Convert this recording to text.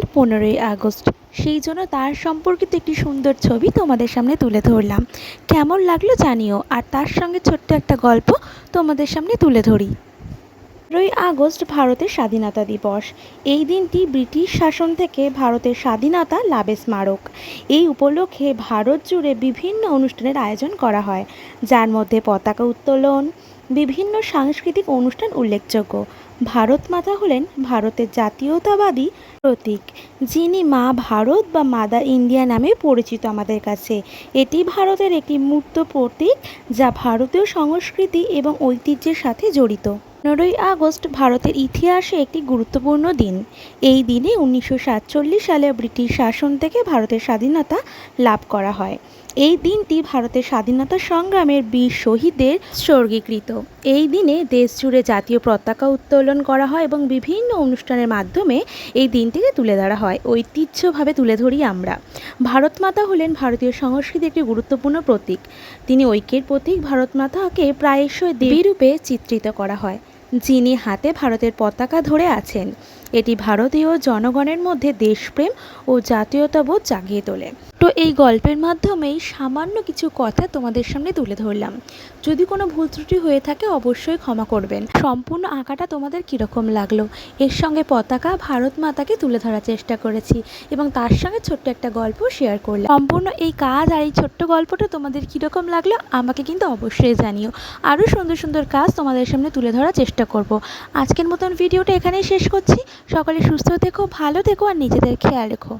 আগামীকাল পনেরোই আগস্ট। সেই জন্য তার সম্পর্কিত একটি সুন্দর ছবি তোমাদের সামনে তুলে ধরলাম। কেমন লাগল জানিও, আর তার সঙ্গে ছোট্ট একটা গল্প তোমাদের সামনে তুলে ধরি। পনেরোই আগস্ট ভারতের স্বাধীনতা দিবস। এই দিনটি ব্রিটিশ শাসন থেকে ভারতের স্বাধীনতা লাভের স্মারক। এই উপলক্ষে ভারত জুড়ে বিভিন্ন অনুষ্ঠানের আয়োজন করা হয়। যার মধ্যে পতাকা উত্তোলন বিভিন্ন সাংস্কৃতিক অনুষ্ঠান উল্লেখযোগ্য। ভারত মাতা হলেন ভারতের জাতীয়তাবাদী প্রতীক, যিনি মা ভারত বা মাদার ইন্ডিয়া নামে পরিচিত আমাদের কাছে। এটি ভারতের একটি মূর্ত প্রতীক যা ভারতীয় সংস্কৃতি এবং ঐতিহ্যের সাথে জড়িত। পনেরোই আগস্ট ভারতের ইতিহাসে একটি গুরুত্বপূর্ণ দিন। এই দিনে উনিশশো সাতচল্লিশ সালে ব্রিটিশ শাসন থেকে ভারতের স্বাধীনতা লাভ করা হয়। এই দিনটি ভারতের স্বাধীনতা সংগ্রামের বীর শহীদদের স্বর্গীকৃত। এই দিনে দেশ জুড়ে জাতীয় পতাকা উত্তোলন করা হয় এবং বিভিন্ন অনুষ্ঠানের মাধ্যমে এই দিনটিকে তুলে ধরা হয়। ঐতিহ্যভাবে তুলে ধরি আমরা। ভারত মাতা হলেন ভারতীয় সংস্কৃতির একটি গুরুত্বপূর্ণ প্রতীক। তিনি ঐক্যের প্রতীক ভারত মাতাকে প্রায়শই দেবী রূপে চিত্রিত করা হয়। যিনি হাতে ভারতের পতাকা ধরে আছেন, এটি ভারতীয় জনগণের মধ্যে দেশপ্রেম ও জাতীয়তাবোধ জাগিয়ে তোলে। তো এই গল্পের মাধ্যমেই সামান্য কিছু কথা তোমাদের সামনে তুলে ধরলাম। যদি কোনো ভুল ত্রুটি হয়ে থাকে অবশ্যই ক্ষমা করবেন। সম্পূর্ণ আঁকাটা তোমাদের কীরকম লাগল? এর সঙ্গে পতাকা ভারত মাতাকে তুলে ধরার চেষ্টা করেছি এবং তার সঙ্গে ছোট্ট একটা গল্প শেয়ার করলাম। সম্পূর্ণ এই কাজ আর এই ছোট্ট গল্পটা তোমাদের কীরকম লাগল আমাকে কিন্তু অবশ্যই জানিও। আরও সুন্দর সুন্দর কাজ তোমাদের সামনে তুলে ধরার চেষ্টা করব। আজকের মতন ভিডিওটা এখানেই শেষ করছি। সকলে সুস্থ থেকো, ভালো থেকো আর নিজেদের খেয়াল রেখো।